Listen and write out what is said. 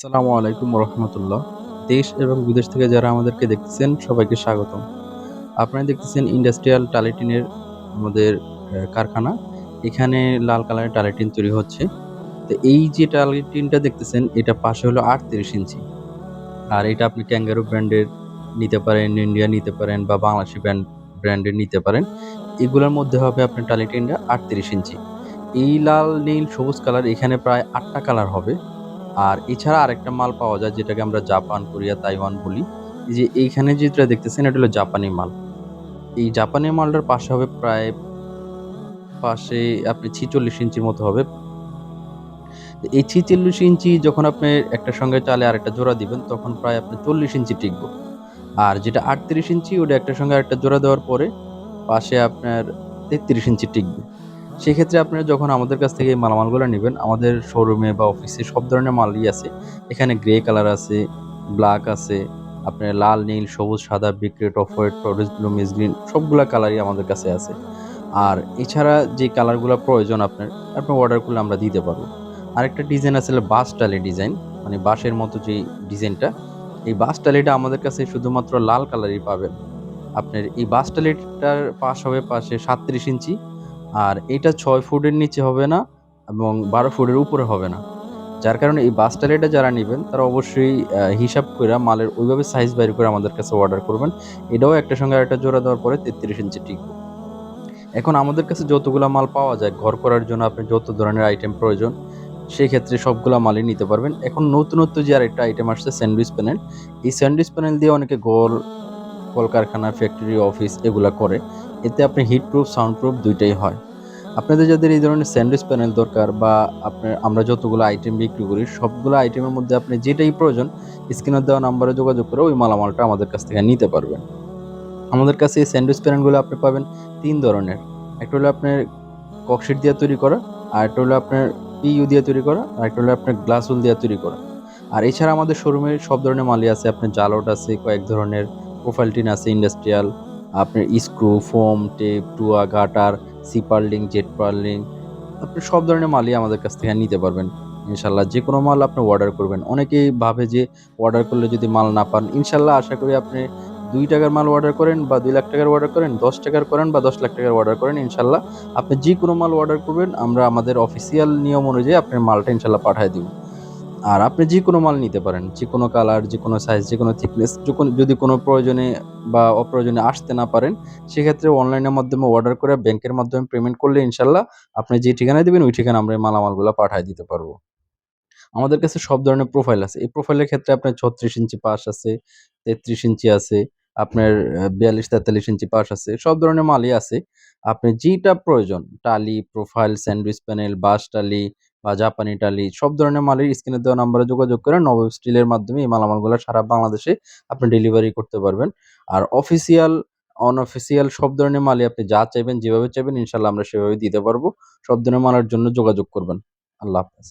আসসালামু আলাইকুম রহমতুল্লাহ দেশ এবং বিদেশ থেকে যারা আমাদেরকে দেখতেছেন, সবাইকে স্বাগতম। আপনারা দেখতেছেন ইন্ডাস্ট্রিয়াল টালেটিনের আমাদের কারখানা। এখানে লাল কালারের টালেটিন তৈরি হচ্ছে। তো এই যে টালিটিনটা দেখতেছেন, এটা পাশে হলো আটত্রিশ ইঞ্চি। আর এটা আপনি ক্যাঙ্গারু ব্র্যান্ডের নিতে পারেন, ইন্ডিয়া নিতে পারেন বা বাংলাদেশি ব্র্যান্ড, ব্র্যান্ডের নিতে পারেন। এগুলোর মধ্যে হবে আপনার টালিটিনটা আটত্রিশ ইঞ্চি। এই লাল, নীল, সবুজ কালার এখানে প্রায় আটটা কালার হবে। আর এছাড়া আরেকটা মাল পাওয়া যায়, যেটাকে আমরা জাপান, কোরিয়া, তাইওয়ান বলি। যে এইখানে যেটা দেখতেছেন, এটা হলো জাপানি মাল। এই জাপানি মালটার পাশে হবে প্রায় পাশে আপনি ছিচল্লিশ ইঞ্চির মতো হবে। এই ছিচল্লিশ ইঞ্চি যখন আপনি একটা সঙ্গে চালে আরেকটা জোড়া দিবেন, তখন প্রায় আপনি চল্লিশ ইঞ্চি টিকবো। আর যেটা আটত্রিশ ইঞ্চি, ওটা একটার সঙ্গে আরেকটা জোড়া দেওয়ার পরে পাশে আপনার তেত্রিশ ইঞ্চি টিকবে। সেক্ষেত্রে আপনারা যখন আমাদের কাছ থেকে মালামালগুলো নেবেন, আমাদের শোরুমে বা অফিসে সব ধরনের মালই আছে। এখানে গ্রে কালার আছে ব্ল্যাক আছে, আপনার লাল, নীল, সবুজ, সাদা বিক্রেট অফ হোয়াইট প্রডিউস ব্লু মিস গ্রিন সবগুলা কালারই আমাদের কাছে আছে। আর এছাড়া যে কালারগুলো প্রয়োজন আপনার আপনি অর্ডার করলে আমরা দিতে পারব। আরেকটা ডিজাইন আছে বাস টালি ডিজাইন মানে বাঁশের মতো যে ডিজাইনটা এই বাস টালিটা আমাদের কাছে শুধুমাত্র লাল কালারই পাবেন। আপনার এই বাস টালিটার পাশ হবে পাশে সাতত্রিশ ইঞ্চি আর এটা ছয় ফুটের নিচে হবে না এবং বারো ফুটের উপরে হবে না। যার কারণে এই বাস টালিটা যারা নেবেন, তারা অবশ্যই হিসাব করে মালের ওইভাবে সাইজ বাইর করে আমাদের কাছে অর্ডার করবেন। এটাও একটা সঙ্গে একটা জোড়া দেওয়ার পরে তেত্রিশ ইঞ্চি টিকবে। এখন আমাদের কাছে যতগুলো মাল পাওয়া যায়, ঘর করার জন্য আপনি যত ধরনের আইটেম প্রয়োজন সেই ক্ষেত্রে সবগুলা মালই নিতে পারবেন। এখন নতুনত্ব যে আরেকটা আইটেম আসছে স্যান্ডউইচ প্যানেল এই স্যান্ডউইচ প্যানেল দিয়ে অনেকে ঘর, কলকারখানা ফ্যাক্টরি অফিস এগুলো করে। এতে আপনি হিট প্রুফ সাউন্ড প্রুফ দুইটাই হয়। আপনাদের যাদের এই ধরনের স্যান্ডউইচ প্যানেল দরকার বা আপনার আমরা যতগুলো আইটেম বিক্রি করি, সবগুলো আইটেমের মধ্যে আপনি যেটাই প্রয়োজন স্ক্রিনে দেওয়া নাম্বারে যোগাযোগ করে ওই মালামালটা আমাদের কাছ থেকে নিতে পারবেন। আমাদের কাছে এই স্যান্ডউইচ প্যানেলগুলো আপনি পাবেন তিন ধরনের। একটা হলো আপনার ককশিট দিয়ে তৈরি করা, আর একটা হলো আপনার পিইউ দিয়ে তৈরি করা, আর একটা হলো আপনার গ্লাস উল দিয়ে তৈরি করা। আর এছাড়া আমাদের শোরুমে সব ধরনের মালই আছে, আপনার জালট আছে, কয়েক ধরনের প্রোফাইল টিন আছে ইন্ডাস্ট্রিয়াল আপনার স্ক্রু, ফোম, টেপ, টুয়া, গাটার সি পার্লিং জেট পার্লিং আপনি সব ধরনের মালই আমাদের কাছ থেকে নিতে পারবেন। ইনশাল্লাহ যে কোনো মাল আপনি অর্ডার করবেন। অনেকেই ভাবে যে অর্ডার করলে যদি মাল না পান, ইনশাল্লাহ আশা করি আপনি দুই টাকার মাল অর্ডার করেন বা দুই লাখ টাকার অর্ডার করেন, দশ টাকার করেন বা দশ লাখ টাকার অর্ডার করেন, ইনশাল্লাহ আপনি যে কোনো মাল অর্ডার করবেন, আমরা আমাদের অফিসিয়াল নিয়ম অনুযায়ী আপনার মালটা ইনশাল্লাহ পাঠিয়ে দিব। আর আপনি যে কোনো মাল নিতে পারেন, যে কোনো কালার যে কোনো সাইজ যে কোনো থিকনেস যদি কোনো প্রয়োজনে বা অপ্রয়োজনে আসতে না পারেন, সেক্ষেত্রে অনলাইনের মাধ্যমে অর্ডার করে ব্যাংকের মাধ্যমে পেমেন্ট করলে ইনশাল্লাহ আপনি যে ঠিকানায় দেবেন, ওই ঠিকানা আমরা মালামালগুলো পাঠিয়ে দিতে পারব। আমাদের কাছে সব ধরনের প্রোফাইল আছে। এই প্রোফাইলের ক্ষেত্রে আপনার ছত্রিশ ইঞ্চি পাশ আছে, তেত্রিশ ইঞ্চি আছে, আপনার বিয়াল্লিশ, তেতাল্লিশ ইঞ্চি পাশ আছে, সব ধরনের মালই আছে। আপনি যেটা প্রয়োজন, টালি প্রোফাইল স্যান্ডউইচ প্যানেল বাস টালি বা জাপানি টালি সব ধরনের মালের স্ক্রিনে দেওয়া নাম্বারে যোগাযোগ করে নব স্টিলের মাধ্যমে এই মালামালগুলো সারা বাংলাদেশে আপনি ডেলিভারি করতে পারবেন। আর অফিসিয়াল অনঅফিসিয়াল সব ধরনের মালই আপনি যা চাইবেন, যেভাবে চাইবেন ইনশাল্লাহ আমরা সেভাবে দিতে পারব। সব ধরনের মালের জন্য যোগাযোগ করবেন। আল্লাহ হাফেজ।